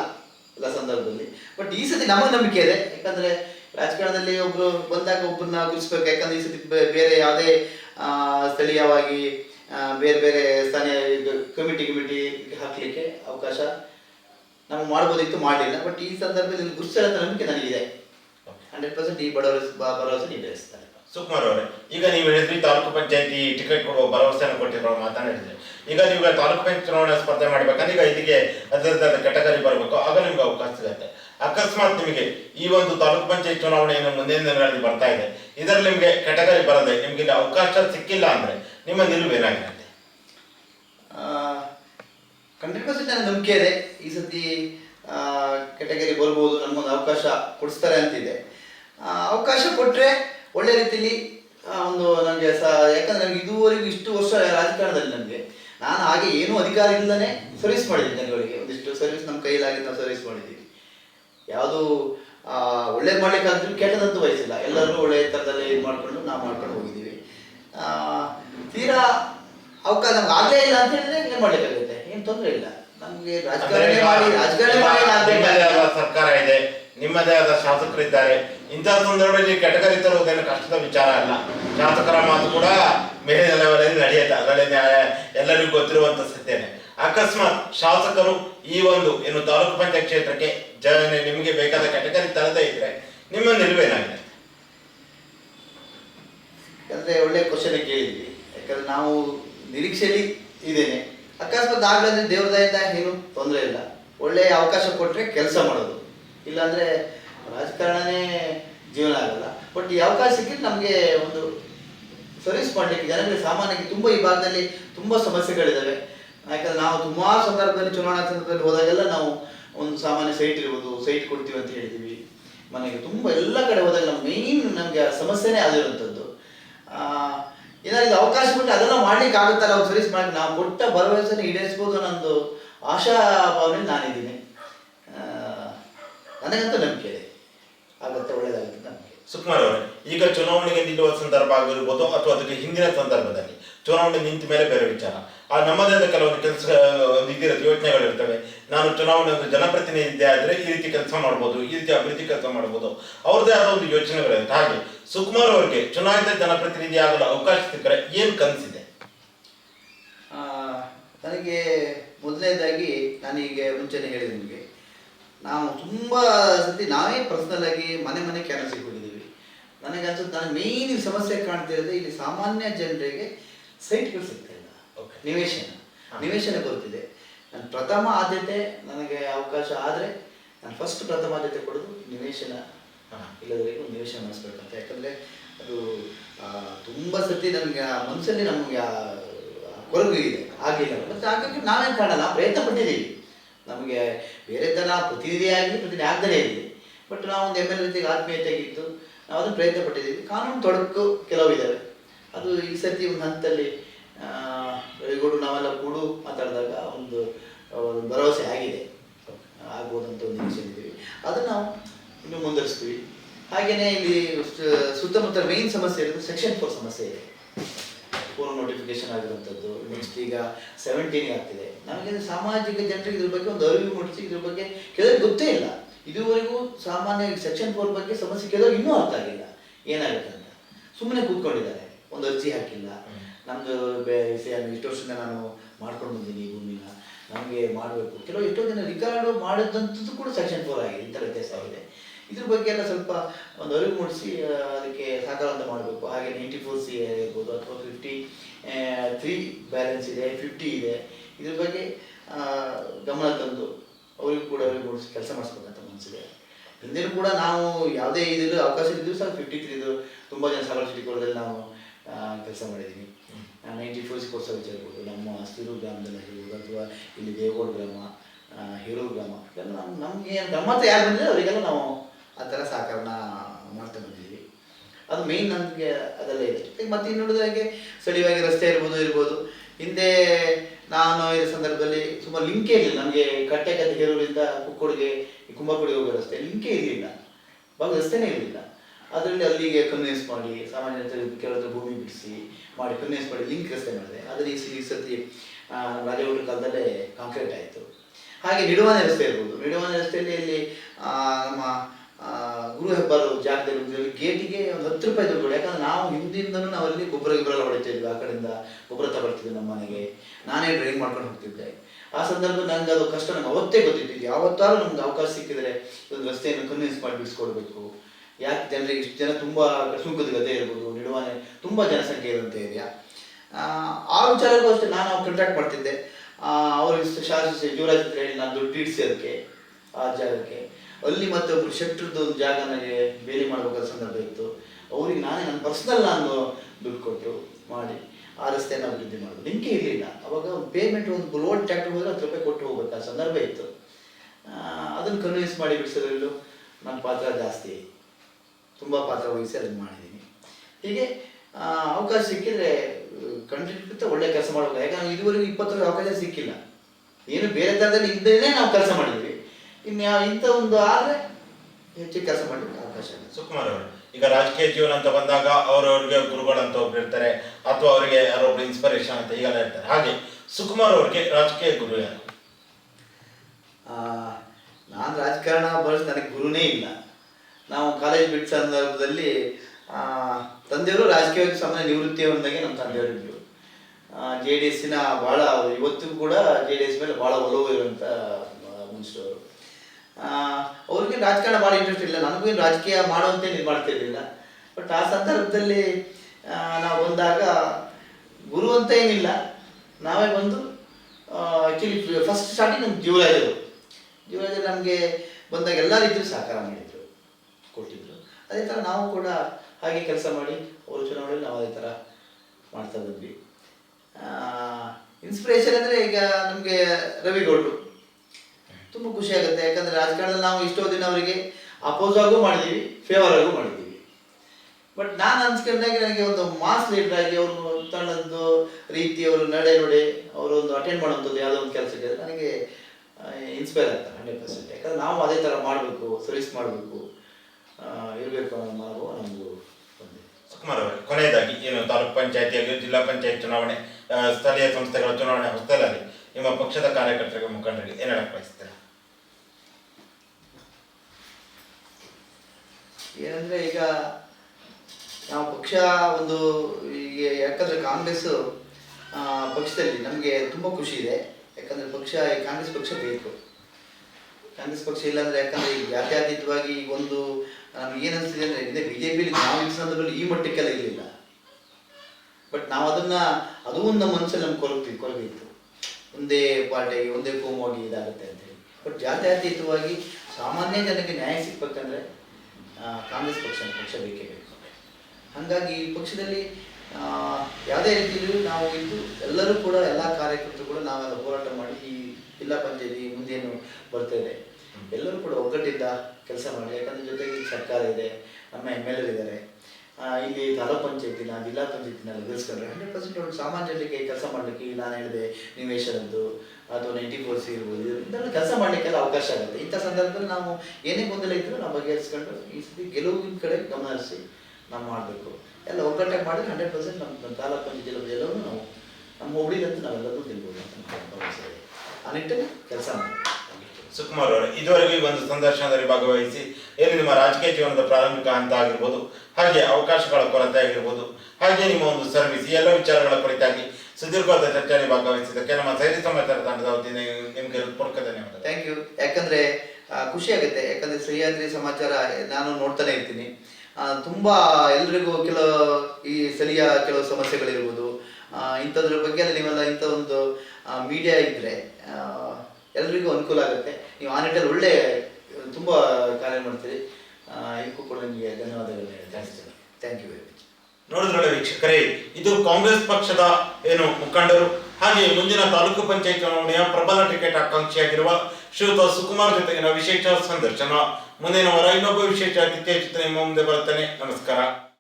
ಎಲ್ಲ ಸಂದರ್ಭದಲ್ಲಿ. ಬಟ್ ಈ ಸತಿ ನಮ್ಮ ನಂಬಿಕೆ ಇದೆ. ಯಾಕಂದ್ರೆ ರಾಜಕಾರಣದಲ್ಲಿ ಒಬ್ರು ಬಂದಾಗ ಒಬ್ಬರನ್ನ ಗುರುಸ್ಬೇಕು ಯಾಕಂದ್ರೆ ಈ ಸತಿ ಬೇರೆ ಯಾವುದೇ ಸ್ಥಳೀಯವಾಗಿ ಬೇರೆ ಬೇರೆ ಸ್ಥಾನೀಯ ಕಮಿಟಿ ಕಮಿಟಿ ಹಾಕ್ಲಿಕ್ಕೆ ಅವಕಾಶ ನಾವು ಮಾಡ್ಬೋದಿತ್ತು ಮಾಡಲಿಲ್ಲ. ಬಟ್ ಈ ಸಂದರ್ಭದಲ್ಲಿ ಗುರುತಿಸೋ ನಂಬಿಕೆ ನನಗಿದೆ. ಹಂಡ್ರೆಡ್ ಪರ್ಸೆಂಟ್ ಈ ಬಡವರ ಭರವಸೆ ಈಡೇರಿಸ್ತಾರೆ ಸುಕುಮಾರ್ ಅವರೇ ಈಗ ನೀವು ಹೇಳಿದ್ರಿ ತಾಲೂಕು ಪಂಚಾಯತಿ ಟಿಕೆಟ್ ಕೊಡುವ ಭರವಸೆಯನ್ನು ಕೊಟ್ಟಿರೋ ಮಾತನಾಡಿದ್ರೆ. ಈಗ ನೀವು ತಾಲೂಕು ಪಂಚಾಯತ್ ಚುನಾವಣೆ ಸ್ಪರ್ಧೆ ಮಾಡಬೇಕಂದ್ರೆ ಈಗ ಇದಕ್ಕೆ ಅದರದ್ದಾದ ಕೆಟಗರಿ ಬರಬೇಕು. ಆಗ ನಿಮ್ಗೆ ಅವಕಾಶ ಸಿಗುತ್ತೆ. ಅಕಸ್ಮಾತ್ ನಿಮಗೆ ಈ ಒಂದು ತಾಲೂಕು ಪಂಚಾಯತ್ ಚುನಾವಣೆಯನ್ನು ಮುಂದಿನ ದಿನಗಳಲ್ಲಿ ಬರ್ತಾ ಇದೆ. ಇದರಲ್ಲಿ ನಿಮಗೆ ಕೆಟಗರಿ ಬರದೆ ನಿಮ್ಗೆ ಇಲ್ಲಿ ಅವಕಾಶ ಸಿಕ್ಕಿಲ್ಲ ಅಂದ್ರೆ ನಿಮ್ಮ ನಿಲುವು ಏನಾಗಿರುತ್ತೆ? ಹಂಡ್ರೆಡ್ ಪರ್ಸೆಂಟ್ ನಂಬಿಕೆ ಇದೆ ಈ ಸತಿ ಕೆಟಗರಿ ಬರ್ಬೋದು, ನಮಗೊಂದು ಅವಕಾಶ ಕೊಡಿಸ್ತಾರೆ ಅಂತಿದೆ. ಅವಕಾಶ ಕೊಟ್ಟರೆ ಒಳ್ಳೆ ರೀತಿಯಲ್ಲಿ ಒಂದು ನನಗೆ ಸ, ಯಾಕಂದ್ರೆ ನನಗೆ ಇದುವರೆಗೂ ಇಷ್ಟು ವರ್ಷ ರಾಜಕಾರಣದಲ್ಲಿ ನನಗೆ ನಾನು ಹಾಗೆ ಏನೂ ಅಧಿಕಾರ ಇಲ್ಲದೇ ಸರ್ವಿಸ್ ಮಾಡಿದ್ದೀನಿ ಜನಗಳಿಗೆ. ಒಂದಿಷ್ಟು ಸರ್ವಿಸ್ ನಮ್ಮ ಕೈಲಾಗಿ ನಾವು ಸರ್ವಿಸ್ ಮಾಡಿದ್ದೀವಿ. ಯಾವುದು ಒಳ್ಳೇದು ಮಾಡ್ಲಿಕ್ಕಾದ್ರೂ ಕೆಟ್ಟದಂತೂ ಬಯಸಿಲ್ಲ. ಎಲ್ಲರೂ ಒಳ್ಳೆ ಥರದಲ್ಲಿ ಇದು ಮಾಡಿಕೊಂಡು, ನಾವು ಮಾಡ್ಕೊಂಡು ಹೋಗಿದ್ದೀವಿ. ತೀರಾ ಅವಕಾಶ ನಮ್ಗೆ ಆಗಲೇ ಇಲ್ಲ ಅಂತ ಹೇಳಿದ್ರೆ ಏನು ಮಾಡ್ಲಿಕ್ಕಾಗುತ್ತೆ? ತೊಂದರೆ ಇಲ್ಲ. ನಮ್ಗೆ ರಾಜಕಾರಣ ಮಾಡಿ ರಾಜಕಾರಣ ಮಾಡಿ ನಿಮ್ಮದೇ ಆದ ಸರ್ಕಾರ ಇದೆ ನಿಮ್ಮದೇ ಆದ ಶಾಸಕರಿದ್ದಾರೆ. ಇಂತಹ ಸಂದರ್ಭದಲ್ಲಿ ಕೆಟಗರಿ ತರುವುದೇನು ಕಷ್ಟದ ವಿಚಾರ ಅಲ್ಲ. ಶಾಸಕರ ಮಾತು ಕೂಡ ಮೇಲೆ ಲೆವೆಲಲ್ಲಿ ನಡೆಯುತ್ತೆ. ಅದರಲ್ಲಿ ಎಲ್ಲರಿಗೂ ಗೊತ್ತಿರುವಂತ ಸ್ಥಿತಿಯೇ ಅಕಸ್ಮಾತ್ ಶಾಸಕರು ಈ ಒಂದು ಏನು ತಾಲೂಕು ಪಂಚಾಯತ್ ಕ್ಷೇತ್ರಕ್ಕೆ ಜನ ನಿಮಗೆ ಬೇಕಾದ ಕೆಟಗರಿ ತರದೇ ಇದ್ರೆ ನಿಮ್ಮ ನಿಲುವೇನಾಗಿದೆ? ಯಾಕಂದ್ರೆ ಒಳ್ಳೆ ಕ್ವಶನ್ ಕೇಳಿದ್ವಿ. ಯಾಕಂದ್ರೆ ನಾವು ನಿರೀಕ್ಷೆಯಲ್ಲಿ ಇದ್ದೇನೆ. ಅಕಸ್ಮಾತ್ ಆಗ್ಲಂದ್ರೆ ದೇವ್ರ ದಯಿಂದ ಏನು ತೊಂದರೆ ಇಲ್ಲ. ಒಳ್ಳೆಯ ಅವಕಾಶ ಕೊಟ್ಟರೆ ಕೆಲಸ ಮಾಡೋದು. ಇಲ್ಲಾಂದರೆ ರಾಜಕಾರಣನೇ ಜೀವನ ಆಗಲ್ಲ. ಬಟ್ ಈ ಅವಕಾಶ ಸಿಕ್ಕಿದ್ರೆ ನಮಗೆ ಒಂದು ಸರ್ವಿಸ್ ಮಾಡಲಿಕ್ಕೆ ಜನಗಳಿಗೆ ಸಾಮಾನ್ಯಕ್ಕೆ ತುಂಬ ಈ ಭಾಗದಲ್ಲಿ ತುಂಬ ಸಮಸ್ಯೆಗಳಿದ್ದಾವೆ ಯಾಕಂದ್ರೆ ನಾವು ಸುಮಾರು ಸಂದರ್ಭದಲ್ಲಿ, ಚುನಾವಣಾ ಸಂದರ್ಭದಲ್ಲಿ ಹೋದಾಗೆಲ್ಲ ನಾವು ಒಂದು ಸಾಮಾನ್ಯ ಸೈಟ್ ಇರ್ಬೋದು ಸೈಟ್ ಕೊಡ್ತೀವಿ ಅಂತ ಹೇಳಿದ್ದೀವಿ ಮನೆಗೆ ತುಂಬ ಎಲ್ಲ ಕಡೆ ಹೋದಾಗ ನಮ್ಮ ಮೇಯ್ನ್ ನಮಗೆ ಸಮಸ್ಯೆನೇ ಆಗಿರುವಂಥದ್ದು ಏನಾದ್ರು ಅವಕಾಶ ಬಿಟ್ಟು ಅದನ್ನ ಮಾಡ್ಲಿಕ್ಕೆ ಆಗುತ್ತಲ್ಲ ಅವ್ರು ಸರ್ವಿಸ್ ಮಾಡಿ. ನಾವು ಕೊಟ್ಟ ಭರವಸೆನ ಈಡೇರಿಸ್ಬೋದು ಅನ್ನೋ ಆಶಾ ಭಾವನೆ ನಾನಿದ್ದೀನಿ. ನನಗಂತೂ ನಂಬಿಕೆ ಇದೆ. ಆಗುತ್ತೆ, ಒಳ್ಳೇದಾಗುತ್ತೆ ನಂಬಿಕೆ ಸುಕುಮಾರ್ ಅವರೇ, ಈಗ ಚುನಾವಣೆಗೆ ನಿಲ್ಲುವ ಸಂದರ್ಭ ಆಗಿರ್ಬೋದು ಅಥವಾ ಅದಕ್ಕೆ ಹಿಂದಿನ ಸಂದರ್ಭದಲ್ಲಿ, ಚುನಾವಣೆ ನಿಂತ ಮೇಲೆ ಬೇರೆ ವಿಚಾರ. ಆ ನಮ್ಮದೇ ಆದ ಕೆಲವೊಂದು ಕೆಲಸ, ಒಂದು ಇದಿರುತ್ತೆ ಯೋಚನೆಗಳಿರ್ತವೆ ನಾನು ಚುನಾವಣೆ ಒಂದು ಜನಪ್ರತಿನಿಧಿ ಆದರೆ ಈ ರೀತಿ ಕೆಲಸ ಮಾಡ್ಬೋದು, ಈ ರೀತಿ ಅಭಿವೃದ್ಧಿ ಕೆಲಸ ಮಾಡ್ಬೋದು. ಅವ್ರದ್ದೇ ಆದ ಒಂದು ಯೋಚನೆಗಳಿರುತ್ತೆ ಹಾಗೆ ಸುಕುಮಾರ್ ಅವರಿಗೆ ಚುನಾಯಿತ ಜನಪ್ರತಿನಿಧಿ ಆಗಲು ಅವಕಾಶ ಸಿಕ್ಕರೆ ಏನ್ ಕನಸಿದೆ? ನನಗೆ ಮೊದಲನೇದಾಗಿ ನಾನೀಗ ಮುಂಚೆನೆ ಹೇಳಿದೆ ನಿಮಗೆ. ನಾವು ತುಂಬ ಸತಿ ನಾವೇ ಪರ್ಸನಲ್ ಆಗಿ ಮನೆ ಮನೆ ಕ್ಯಾನ್ಸರ್ ಕೊಟ್ಟಿದ್ದೀವಿ ನನಗೆ ಅನ್ಸುತ್ತೆ ನಾನು ಮೇಯ್ನ್ ಸಮಸ್ಯೆ ಕಾಣ್ತಿರೋದು ಇಲ್ಲಿ ಸಾಮಾನ್ಯ ಜನರಿಗೆ ಸೈಟ್ಗಳು ಸಿಗ್ತಾ ಇಲ್ಲ Okay. ನಿವೇಶನ. ನಿವೇಶನ ಗೊತ್ತಿದೆ ನನ್ನ ಪ್ರಥಮ ಆದ್ಯತೆ ನನಗೆ ಅವಕಾಶ ಆದರೆ ನಾನು ಫಸ್ಟ್ ಪ್ರಥಮ ಆದ್ಯತೆ ಕೊಡೋದು ನಿವೇಶನ. ಇಲ್ಲದವರೆಗೂ ನಿವೇಶನ ಮಾಡಿಸ್ಬೇಕಂತ. ಯಾಕಂದರೆ ಅದು ತುಂಬ ಸತಿ ನನಗೆ ಮನಸ್ಸಲ್ಲಿ ನಮಗೆ ಕೊರಗು ಇದೆ. ಆಗಲಿಲ್ಲ ಮತ್ತು ಹಾಗಾಗಿ ನಾವೇನು ಕಾಣಲ್ಲ ಪ್ರಯತ್ನ ಪಟ್ಟಿದ್ದೀವಿ ನಮಗೆ ಬೇರೆ ಥರ ಪ್ರತಿನಿಧಿ ಆಗಲಿ ಪ್ರತಿನಿಧಿ ಆಗದೇ ಇದ್ದೀವಿ ಬಟ್ ನಾವು ಒಂದು ಎಂ ಎಲ್ ಆತ್ಮೀಯತೆಯಾಗಿತ್ತು ನಾವು ಅದನ್ನು ಪ್ರಯತ್ನ ಪಟ್ಟಿದ್ದೀವಿ ಕಾನೂನು ತೊಡಕು ಕೆಲವು ಇದ್ದಾವೆ ಅದು ಈ ಸರ್ತಿ ಒಂದು ಹಂತದಲ್ಲಿ ರವಿಗೌಡರು ನಾವೆಲ್ಲ ಕೂಡು ಮಾತಾಡಿದಾಗ ಒಂದು ಭರವಸೆ ಆಗಿದೆ. ಆಗ್ಬೋದಂತ ಒಂದು ನಿರೀಕ್ಷೆ ಇದ್ದೀವಿ. ಅದನ್ನು ನಾವು ಇನ್ನು ಮುಂದುವರಿಸ್ತೀವಿ. ಹಾಗೆಯೇ ಇಲ್ಲಿ ಸುತ್ತಮುತ್ತ ಮೇನ್ ಸಮಸ್ಯೆ ಇರೋದು ಸೆಕ್ಷನ್ ಫೋರ್ ಸಮಸ್ಯೆ ಇದೆ. ಫೋರ್ ನೋಟಿಫಿಕೇಶನ್ ಆಗಿರುವಂಥದ್ದು ನೆಕ್ಸ್ಟ್ ಈಗ ಸೆವೆಂಟೀನ್ ಆಗ್ತಿದೆ. ನಮಗೆ ಸಾಮಾಜಿಕ ಜನರಿಗೆ ಇದ್ರ ಬಗ್ಗೆ ಒಂದು ಅರಿವು ಮೂಡಿಸಿ ಇದ್ರ ಬಗ್ಗೆ ಕೆಲವರಿಗೆ ಗೊತ್ತೇ ಇಲ್ಲ. ಇದುವರೆಗೂ ಸಾಮಾನ್ಯ ಸೆಕ್ಷನ್ ಫೋರ್ ಬಗ್ಗೆ ಸಮಸ್ಯೆ ಕೆಲವರು ಇನ್ನೂ ಅರ್ಥ ಆಗಿಲ್ಲ. ಏನಾಗುತ್ತೆ ಅಂತ. ಸುಮ್ಮನೆ ಕೂತ್ಕೊಂಡಿದ್ದಾರೆ. ಒಂದು ಅರ್ಜಿ ಹಾಕಿಲ್ಲ. ನಮ್ಮದು ಬೇ ಇಷ್ಟು ವರ್ಷದಿಂದ ನಾನು ಮಾಡ್ಕೊಂಡು ಬಂದೀನಿ ಭೂಮಿನ. ನಮಗೆ ಮಾಡಬೇಕು. ಕೆಲವು ಎಷ್ಟೋ ಜನ ರಿಕಾರ್ಡು ಮಾಡಿದಂಥದ್ದು ಕೂಡ ಸೆಕ್ಷನ್ ಫೋರ್ ಆಗಿದೆ, ಇಂಥ ವ್ಯತ್ಯಾಸ ಆಗಿದೆ. ಇದ್ರ ಬಗ್ಗೆ ಎಲ್ಲ ಸ್ವಲ್ಪ ಒಂದು ಅರಿವು ಮೂಡಿಸಿ ಅದಕ್ಕೆ ಸಹಕಾರವಂತ ಮಾಡಬೇಕು. ಹಾಗೆ ನೈಂಟಿ ಫೋರ್ ಸಿ ಇರ್ಬೋದು ಅಥವಾ ಫಿಫ್ಟಿ ತ್ರೀ ಬ್ಯಾಲೆನ್ಸ್ ಇದೆ ಫಿಫ್ಟಿ ಇದೆ. ಇದ್ರ ಬಗ್ಗೆ ಗಮನ ತಂದು ಅವರಿಗೂ ಕೂಡ ಅರಿವು ಮೂಡಿಸಿ ಕೆಲಸ ಮಾಡಿಸ್ಬೇಕಂತ ಮನಸ್ಸಿದೆ. ಹಿಂದಿನ ಕೂಡ ನಾವು ಯಾವುದೇ ಇದಿಲ್ಲ ಅವಕಾಶ ಇದ್ದರೂ ಸಹ ಫಿಫ್ಟಿ ತ್ರೀದು ತುಂಬ ಜನ ಸಾಗರ ಸಿಟಿ ಕೋರ್ದಲ್ಲಿ ನಾವು ಕೆಲಸ ಮಾಡಿದ್ದೀವಿ ನೈಂಟಿ ಫೋರ್ ಸ್ಪೋರ್ಟ್ಸ್ ವಿಚಾರ ನಮ್ಮ ಹಸಿರು ಗ್ರಾಮದಲ್ಲಿ ಆಗಿರ್ಬೋದು ಅಥವಾ ಇಲ್ಲಿ ದೇವಗೋಡ ಗ್ರಾಮ ಆ, ಗ್ರಾಮ ಇದೆಲ್ಲ ನಮ್ಮ ನಮಗೆ ನಮ್ಮ ಹತ್ರ ಯಾರು ಬಂದರೆ ಅವರಿಗೆಲ್ಲ ನಾವು ಆ ಥರ ಸಹಕಾರನ ಮಾಡ್ತಾ ಬಂದಿದ್ದೀವಿ ಅದು ಮೇಯ್ನ್ ನಮಗೆ ಅದೆಲ್ಲ ಇದೆ ಮತ್ತೆ ಇನ್ನು ನೋಡಿದಾಗೆ ಸ್ಥಳೀಯವಾಗಿ ರಸ್ತೆ ಇರ್ಬೋದು ಇರ್ಬೋದು ಹಿಂದೆ ನಾನು ಈ ಸಂದರ್ಭದಲ್ಲಿ ಸುಮಾರು ಲಿಂಕೇ ಇರಲಿಲ್ಲ ನಮಗೆ ಕಟ್ಟೆ ಕತ್ತೆ ಹೇರೂರಿಂದ ಕುಕ್ಕೋಡಿಗೆ ಕುಂಬಕೋಡಿಗೆ ಹೋಗೋ ರಸ್ತೆ ಲಿಂಕೇ ಇರಲಿಲ್ಲ ಭಾಗ ರಸ್ತೆನೇ ಇರಲಿಲ್ಲ ಅದರಲ್ಲಿ ಅಲ್ಲಿಗೆ ಕನ್ವಿನ್ಸ್ ಮಾಡಿ ಸಾಮಾನ್ಯ ಕೆಲವೊಂದು ಭೂಮಿ ಬಿಡಿಸಿ ಮಾಡಿ ಕನ್ವಿನ್ಸ್ ಮಾಡಿ ಲಿಂಕ್ ರಸ್ತೆ ಮಾಡಿದೆ. ಆದರೆ ಈ ಈ ಸರ್ತಿ ಆ, ರಾಜಗೌಡರ ಕಾಲದಲ್ಲೇ ಕಾಂಕ್ರೀಟ್ ಆಯಿತು. ಹಾಗೆ ನಿಡುವಾನೆ ರಸ್ತೆ ಇರ್ಬೋದು. ನಿಡುವಾನೆ ರಸ್ತೆಯಲ್ಲಿ ಇಲ್ಲಿ ನಮ್ಮ ಗುರು ಹೆಬ್ಬಾರು ಜಾಗದಲ್ಲಿ ಗೇಟಿಗೆ ಒಂದು ಹತ್ತು ರೂಪಾಯಿ ದುಡ್ಡು. ಯಾಕಂದ್ರೆ ನಾವು ಹಿಂದಿಂದನೂ ನಾವು ಅಲ್ಲಿ ಗೊಬ್ಬರ ಗೊಬ್ಬರ ಎಲ್ಲ ಹೊಡಿತಿದ್ವಿ. ಆ ಕಡೆಯಿಂದ ಗೊಬ್ಬರ ತಗೊಳ್ತಿದ್ವಿ ನಮ್ಮ ಮನೆಗೆ. ನಾನೇ ಡ್ರೈವ್ ಮಾಡ್ಕೊಂಡು ಹೋಗ್ತಿದ್ದೆ. ಆ ಸಂದರ್ಭದಲ್ಲಿ ನನಗೆ ಅದು ಕಷ್ಟ ನಮ್ಗೆ ಅವತ್ತೇ ಗೊತ್ತಿತ್ತು ಇದು ಯಾವತ್ತಾದ್ರೂ ನಮ್ಗೆ ಅವಕಾಶ ಸಿಕ್ಕಿದ್ರೆ ಒಂದು ರಸ್ತೆಯನ್ನು ಕನ್ವಿನ್ಸ್ ಮಾಡಿ ಬಿಡಿಸ್ಕೊಡ್ಬೇಕು. ಯಾಕೆ ಜನರಿಗೆ ಇಷ್ಟು ಜನ ತುಂಬ ಸುಂಕದ ಗದ್ದೆ ಇರ್ಬೋದು, ನಿಡುವಾನೆ ತುಂಬ ಜನಸಂಖ್ಯೆ ಇರುವಂಥ ಏರಿಯಾ ಆ ವಿಚಾರಕ್ಕೂ ಅಷ್ಟೇ ನಾನು ಕಾಂಟ್ಯಾಕ್ಟ್ ಮಾಡ್ತಿದ್ದೆ. ಅವ್ರಿಗೆ ಶಾಸಕ ಯುವರಾಜ್ ಅಂತ ಹೇಳಿ ನಾನು ದುಡ್ಡು ಇಡಿಸಿ ಅದಕ್ಕೆ ಆ ಜಾಗಕ್ಕೆ. ಅಲ್ಲಿ ಮತ್ತೆ ಒಬ್ರು ಶೆಟ್ರದ್ದು ಒಂದು ಜಾಗ ನನಗೆ ಬೇಲಿ ಮಾಡಬೇಕಾದ ಸಂದರ್ಭ ಇತ್ತು. ಅವ್ರಿಗೆ ನಾನೇ ನನ್ನ ಪರ್ಸ್ನಲ್ ನಾನು ದುಡ್ಡು ಕೊಟ್ಟು ಮಾಡಿ, ಆ ರಸ್ತೆಯನ್ನು ಅಭಿವೃದ್ಧಿ ಮಾಡೋದು ನಿಮಗೆ ಇರಲಿಲ್ಲ. ಅವಾಗ ಪೇಮೆಂಟ್ ಒಂದು ಲೋಡ್ ಟ್ಯಾಕ್ಟರ್ ಹೋದ್ರೆ ಹತ್ತು ರೂಪಾಯಿ ಕೊಟ್ಟು ಹೋಗ್ಬೇಕಾದ ಸಂದರ್ಭ ಇತ್ತು. ಅದನ್ನು ಕನ್ವಿನ್ಸ್ ಮಾಡಿ ಬಿಡಿಸೋದ್ರಲ್ಲೂ ನನ್ನ ಪಾತ್ರ ಜಾಸ್ತಿ. ತುಂಬ ಪಾತ್ರ ವಹಿಸಿ ಅದನ್ನು ಮಾಡಿದ್ದೀನಿ ಹೀಗೆ ಅವಕಾಶ ಸಿಕ್ಕಿದ್ರೆ ಖಂಡಿತ ಒಳ್ಳೆ ಕೆಲಸ ಮಾಡಬೇಕು ಯಾಕಂದ್ರೆ ಇದುವರೆಗೂ ಇಪ್ಪತ್ತು ವರ್ಷ ಅವಕಾಶ ಸಿಕ್ಕಿಲ್ಲ. ಏನು ಬೇರೆ ಥರದಲ್ಲಿ ಇದ್ದೇನೆ ನಾವು ಕೆಲಸ ಮಾಡಿದ್ವಿ. ಇನ್ನು ಇಂಥ ಒಂದು ಆದರೆ ಹೆಚ್ಚು ಕೆಲಸ ಮಾಡಲಿಕ್ಕೆ ಅವಕಾಶ ಇದೆ ಸುಕುಮಾರ್ ಅವರು ಈಗ ರಾಜಕೀಯ ಜೀವನ ಅಂತ ಬಂದಾಗ ಅವ್ರವ್ರಿಗೆ ಗುರುಗಳಂತ ಒಬ್ರು ಇರ್ತಾರೆ ಅಥವಾ ಅವರಿಗೆ ಯಾರೊಬ್ರು ಇನ್ಸ್ಪಿರೇಷನ್ ಅಂತ ಈಗೆಲ್ಲ ಇರ್ತಾರೆ. ಹಾಗೆ ಸುಕುಮಾರ್ ಅವ್ರಿಗೆ ರಾಜಕೀಯ ಗುರು ಯಾರು? ನಾನು ರಾಜಕಾರಣ ಬಳಸಿ ನನಗೆ ಗುರುನೇ ಇಲ್ಲ. ನಾವು ಕಾಲೇಜ್ ಬಿಟ್ಟ ಸಂದರ್ಭದಲ್ಲಿ ತಂದೆಯವರು ರಾಜಕೀಯವಾಗಿ ಸಾಮಾನ್ಯ ನಿವೃತ್ತಿ ಹೊಂದಾಗೆ ನಮ್ಮ ತಂದೆಯವರಿದ್ರು ಜೆ ಡಿ ಎಸ್ಸಿನ ಭಾಳ ಇವತ್ತಿಗೂ ಕೂಡ ಜೆ ಡಿ ಎಸ್ ಮೇಲೆ ಭಾಳ ಒಲವು ಇರುವಂಥ ಮನುಷ್ಯರು ಅವ್ರಿಗೆ ರಾಜಕಾರಣ ಭಾಳ ಇಂಟ್ರೆಸ್ಟ್ ಇಲ್ಲ ನನಗೂ ರಾಜಕೀಯ ಮಾಡುವಂತೆ ನೀವು ಮಾಡ್ತಾ ಇರಲಿಲ್ಲ. ಬಟ್ ಆ ಸಂದರ್ಭದಲ್ಲಿ ನಾವು ಬಂದಾಗ ಗುರು ಅಂತ ಏನಿಲ್ಲ. ನಾವೇ ಬಂದು ಆ್ಯಕ್ಚುಲಿ ಫಸ್ಟ್ ಸ್ಟಾರ್ಟಿಂಗ್ ನಮ್ಗೆ ಜೀವರಾಜರು ಜೀವರಾಜರು ನಮಗೆ ಬಂದಾಗ ಎಲ್ಲ ರೀತಿಯಲ್ಲೂ ಸಹಕಾರ ಮಾಡಿದರು ಕೊಟ್ಟಿದ್ರು. ಅದೇ ಥರ ನಾವು ಕೂಡ ಹಾಗೆ ಕೆಲಸ ಮಾಡಿ ಅವರು ಚುನಾವಣೆಯಲ್ಲಿ ನಾವು ಅದೇ ಥರ ಮಾಡ್ತಾ ಬಂದ್ವಿ. ಇನ್ಸ್ಪಿರೇಷನ್ ಅಂದರೆ ಈಗ ನಮಗೆ ರವಿಗೌಡರು. ತುಂಬ ಖುಷಿ ಆಗುತ್ತೆ. ಯಾಕಂದರೆ ರಾಜಕಾರಣದಲ್ಲಿ ನಾವು ಇಷ್ಟೋ ದಿನ ಅವರಿಗೆ ಅಪೋಸ್ ಆಗೂ ಮಾಡಿದ್ದೀವಿ ಫೇವರ್ ಆಗೂ ಮಾಡಿದ್ದೀವಿ ಬಟ್ ನಾನು ಅನ್ಸ್ಕೊಂಡಾಗ ನನಗೆ ಒಂದು ಮಾಸ್ ಲೀಡರ್ ಆಗಿ ಅವರು ತನ್ನದು ರೀತಿ, ಅವರು ನಡೆ ನೋಡಿ, ಅವರು ಒಂದು ಅಟೆಂಡ್ ಮಾಡುವಂಥದ್ದು ಯಾವುದೋ ಒಂದು ಕೆಲಸಕ್ಕೆ ನನಗೆ ಇನ್ಸ್ಪೈರ್ ಆಗ್ತಾರೆ ಹಂಡ್ರೆಡ್ ಪರ್ಸೆಂಟ್ ಯಾಕಂದ್ರೆ ನಾವು ಅದೇ ಥರ ಮಾಡಬೇಕು ಸರ್ವಿಸ್ ಮಾಡಬೇಕು. ಇರಬೇಕು ಅನ್ನೋ ಬಂದಿದೆ. ಸುಕುಮಾರ್ ಅವರೇ ಕೊನೆಯದಾಗಿ ಏನು ತಾಲೂಕ್ ಪಂಚಾಯತಿಯಲ್ಲಿ ಜಿಲ್ಲಾ ಪಂಚಾಯತ್ ಚುನಾವಣೆ ಸ್ಥಳೀಯ ಸಂಸ್ಥೆಗಳ ಚುನಾವಣೆ ಹೊಸದಲ್ಲಿ ನಿಮ್ಮ ಪಕ್ಷದ ಕಾರ್ಯಕರ್ತರಿಗೆ ಮುಖಂಡರಿಗೆ ಏನು ಹೇಳಕ್ ಬಯಸ್ತೀರಾ? ಏನಂದ್ರೆ ಈಗ ನಾವು ಪಕ್ಷ ಒಂದು ಈಗ ಯಾಕಂದ್ರೆ ಕಾಂಗ್ರೆಸ್ ಪಕ್ಷದಲ್ಲಿ ನಮಗೆ ತುಂಬ ಖುಷಿ ಇದೆ. ಯಾಕಂದ್ರೆ ಪಕ್ಷ ಈ ಕಾಂಗ್ರೆಸ್ ಪಕ್ಷ ಬೇಕು. ಕಾಂಗ್ರೆಸ್ ಪಕ್ಷ ಇಲ್ಲ ಅಂದ್ರೆ ಯಾಕಂದ್ರೆ ಈಗ ಜಾತ್ಯಾತೀತವಾಗಿ ಒಂದು ಏನು ಅನಿಸ್ತಿದೆ ಅಂದ್ರೆ ಇದೇ ಬಿ ಜೆ ನಾವು ಈ ಸಂದರ್ಭದಲ್ಲಿ ಈ ಮಟ್ಟಕ್ಕೆಲ್ಲ ಇರಲಿಲ್ಲ. ಬಟ್ ನಾವು ಅದನ್ನ, ಅದು ಒಂದು ನಮ್ಮ ಮನಸ್ಸಲ್ಲಿ ನಮ್ಗೆ ಕೊರಗ್ತಿ ಕೊರಗಿತ್ತು ಒಂದೇ ಪಾರ್ಟಿ ಒಂದೇ ಕೋಮವಾಗಿ ಇದಾಗುತ್ತೆ ಅಂತೇಳಿ ಬಟ್ ಜಾತ್ಯಾತೀತವಾಗಿ ಸಾಮಾನ್ಯ ಜನಕ್ಕೆ ನ್ಯಾಯ ಸಿಗ್ಬೇಕಂದ್ರೆ ಕಾಂಗ್ರೆಸ್ ಪಕ್ಷ ಪಕ್ಷ ಬೇಕೇ ಬೇಕು. ಹಾಗಾಗಿ ಈ ಪಕ್ಷದಲ್ಲಿ ಯಾವುದೇ ರೀತಿಯಲ್ಲೂ ನಾವು ಇದ್ದು ಎಲ್ಲರೂ ಕೂಡ ಎಲ್ಲ ಕಾರ್ಯಕರ್ತರು ಕೂಡ ನಾವೆಲ್ಲ ಹೋರಾಟ ಮಾಡಿ ಈ ಜಿಲ್ಲಾ ಪಂಚಾಯತಿ ಮುಂದೇನು ಬರ್ತೇವೆ. ಎಲ್ಲರೂ ಕೂಡ ಒಗ್ಗಟ್ಟಿಂದ ಕೆಲಸ ಮಾಡಿ, ಯಾಕಂದ್ರೆ ಜೊತೆಗೆ ಸರ್ಕಾರ ಇದೆ, ನಮ್ಮ ಎಂ ಎಲ್ ಇದ್ದಾರೆ ಇಲ್ಲಿ ತಾಲೂಕ್ ಪಂಚಾಯತಿನ ಜಿಲ್ಲಾ ಪಂಚಾಯತಿನ ಎದುರಿಸ್ಕೊಂಡ್ರೆ ಹಂಡ್ರೆಡ್ ಪರ್ಸೆಂಟ್ ಒಂದು ಸಾಮಾನ್ಯ ಜನಕ್ಕೆ ಕೆಲಸ ಮಾಡಲಿಕ್ಕೆ ನಾನು ಹೇಳಿದೆ ನಿವೇಶನದ್ದು ಅಥವಾ ನೈಂಟಿ ಫೋರ್ ಸಿ ಇರ್ಬೋದು, ಇದೆಲ್ಲ ಕೆಲಸ ಮಾಡಲಿಕ್ಕೆಲ್ಲ ಅವಕಾಶ ಆಗುತ್ತೆ. ಇಂಥ ಸಂದರ್ಭದಲ್ಲಿ ನಾವು ಏನೇ ಗೊಂದಲ ಇದ್ದರೂ ನಾವು ಬಗೆಹರಿಸ್ಕೊಂಡು ಈ ಸತಿ ಗೆಲುವಿನ ಕಡೆ ಗಮನ ಹರಿಸಿ. ನಾವು ಮಾಡಬೇಕು. ಎಲ್ಲ ಒಗ್ಗಟ್ಟೆ ಮಾಡಿದ್ರೆ ಹಂಡ್ರೆಡ್ ಪರ್ಸೆಂಟ್ ನಮ್ಮ ತಾಲೂಕು ತಾಲೂಕು ಜಿಲ್ಲಾ ಎಲ್ಲವೂ ನಾವು ನಮ್ಮ ಹೋಬಳಿದಂತೂ ನಾವೆಲ್ಲರೂ ತಿಳ್ಬೋದು ಅಂತ ಭರವಸೆ. ಆ ನಿಟ್ಟಿನಲ್ಲಿ ಕೆಲಸ ಮಾಡಿ ಸುಕುಮಾರ್ ಅವರು ಇದುವರೆಗೂ ಈ ಒಂದು ಸಂದರ್ಶನದಲ್ಲಿ ಭಾಗವಹಿಸಿ ಏನು ನಿಮ್ಮ ರಾಜಕೀಯ ಜೀವನದ ಪ್ರಾರಂಭಿಕ ಹಂತ ಆಗಿರ್ಬೋದು ಹಾಗೆ ಅವಕಾಶಗಳ ಕೊರತೆ ಆಗಿರ್ಬೋದು ಹಾಗೆ ನಿಮ್ಮ ಒಂದು ಸರ್ವಿಸ್ ಎಲ್ಲ ವಿಚಾರಗಳ ಕುರಿತಾಗಿ ಸುದೀರ್ಘವಾದ ಚರ್ಚೆಯಲ್ಲಿ ಭಾಗವಹಿಸಿದ್ದಕ್ಕೆ ನಮ್ಮ ಸೈನಿಕ ಸಮಾಚಾರ ತಂಡದ ವತಿಯಿಂದ ನಿಮಗೆ ಪೂರ್ವಕ ಧನ್ಯವಾದ ಥ್ಯಾಂಕ್ ಯು ಯಾಕಂದ್ರೆ ಖುಷಿಯಾಗುತ್ತೆ ಖುಷಿ ಆಗುತ್ತೆ. ಯಾಕಂದ್ರೆ ಸಹ್ಯಾದ್ರಿ ಸಮಾಚಾರ ನಾನು ನೋಡ್ತಾನೆ ಇರ್ತೀನಿ. ತುಂಬಾ ಎಲ್ರಿಗೂ ಕೆಲವು ಈ ಸ್ಥಳೀಯ ಕೆಲವು ಸಮಸ್ಯೆಗಳಿರ್ಬೋದು. ಇಂಥದ್ರ ಬಗ್ಗೆ ನೀವೆಲ್ಲ ಇಂಥ ಒಂದು ಮೀಡಿಯಾ ಇದ್ರೆ ಆ, ಎಲ್ರಿಗೂ ಅನುಕೂಲ ಆಗುತ್ತೆ. ನೀವು ಆ ಒಳ್ಳೆ ತುಂಬಾ ಕಾರ್ಯ ಮಾಡ್ತೀರಿ. ಇದಕ್ಕೂ ಕೂಡ ನಿಮಗೆ ಧನ್ಯವಾದಗಳು ಥ್ಯಾಂಕ್ ಯು ವೆರಿ ಮಚ್ ನೋಡಿದ್ರಲ್ಲ ವೀಕ್ಷಕರೇ ಇದು ಕಾಂಗ್ರೆಸ್ ಪಕ್ಷದ ಏನು ಮುಖಂಡರು ಹಾಗೆ ಮುಂದಿನ ತಾಲೂಕು ಪಂಚಾಯತ್ ಚುನಾವಣೆಯ ಪ್ರಬಲ ಟಿಕೆಟ್ ಆಕಾಂಕ್ಷಿಯಾಗಿರುವ ಶ್ರೀಯುತ ಸುಕುಮಾರ್ ಜೊತೆಗಿನ ವಿಶೇಷ ಸಂದರ್ಶನ ಮುಂದಿನ ವಾರ ಇನ್ನೊಬ್ಬ ವಿಶೇಷ ಅತಿಥಿಯ ಚಿತ್ರ ಮುಂದೆ ಬರುತ್ತಾನೆ. ನಮಸ್ಕಾರ.